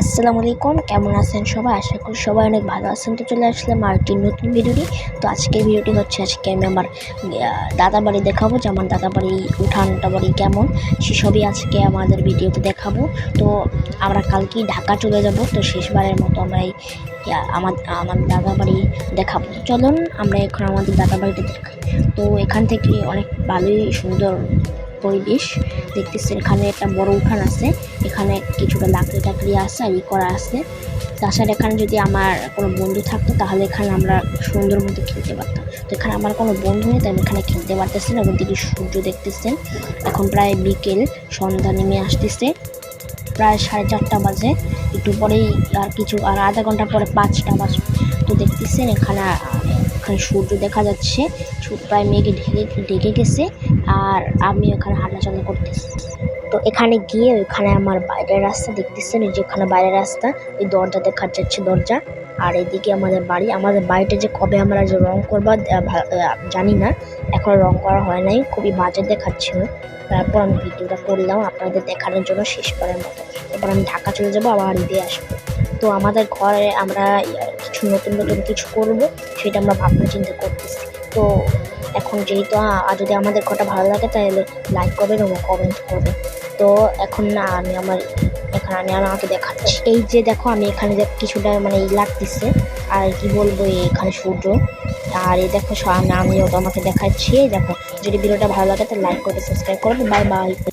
আসসালামু আলাইকুম, কেমন আছেন সবাই? আশা করি সবাই অনেক ভালো আছেন। তো চলে আসলাম আর একটি নতুন ভিডিওটি তো আজকের ভিডিওটি হচ্ছে, আজকে আমি আমার দাদা বাড়ি দেখাবো যে আমার দাদা বাড়ি উঠানটা বাড়ি কেমন, সেসবই আজকে আমাদের ভিডিওতে দেখাবো। তো আমরা কালকেই ঢাকা চলে যাব, তো শেষবারের মতো আমরা এই আমার আমার দাদা বাড়ি দেখাবো চলুন, আমরা এখন আমাদের দাদা বাড়িতে দেখাই। তো এখান থেকে অনেক ভালোই সুন্দর পরিবেশ দেখতেছেন, এখানে একটা বড় উঠান আছে। এখানে কিছুটা লাকড়ি টাকড়ি আছে আর ই করা আছে। তাছাড়া এখানে যদি আমার কোনো বন্ধু থাকতো, তাহলে এখানে আমরা সুন্দর মতো খেলতে পারতাম। তো এখানে আমার কোনো বন্ধু নেই, তাই এখানে খেলতে পারতেছি না। এবং দিকে সূর্য দেখতেছেন। এখন প্রায় বিকেল, সন্ধ্যা নেমে আসতেছে। প্রায় সাড়ে চারটা বাজে। একটু পরেই আর কিছু, আর আধা ঘণ্টা পরে পাঁচটা বাজে। তো দেখতেছেন, এখানে এখানে সূর্য দেখা যাচ্ছে। প্রায় মেঘে ঢেকে ঢেকে গেছে। আর আমি ওখানে হাঁটাচলা করতেছি। তো এখানে গিয়ে ওইখানে আমার বাইরের রাস্তা দেখতেছেন ওই যে ওখানে বাইরের রাস্তা ওই দরজা দেখা যাচ্ছে দরজা, আর এদিকে আমাদের বাড়ি। আমাদের বাড়িটা যে কবে আমরা যে রং করবা জানি না। এখন রং করা হয় নাই, খুবই বাজে দেখাচ্ছিল। তারপর আমি ভিডিওটা করলাম আপনাদের দেখানোর জন্য শেষ করার মতো। এবার আমি ঢাকা চলে যাব, আবার ঈদে আসব। তো আমাদের ঘরে আমরা কিছু নতুন নতুন কিছু করব, সেটা আমরা ভাবনা চিন্তা করতেছি। তো এখন যেহেতু আর যদি আমাদের কটা ভালো লাগে তাহলে লাইক করবেন এবং কমেন্ট করবেন। তো এখন না, আমি আমার, এখানে আমি আমাকে দেখাচ্ছি। এই যে দেখো, আমি এখানে যে কিছুটা মানে লাগতেছে, আর কি বলব এখানে সূর্য। আর এই দেখো আমি, আমিও তোমাকে দেখাচ্ছি। দেখো, যদি ভিডিওটা ভালো লাগে তাহলে লাইক করবে সাবস্ক্রাইব করবে বাই বাই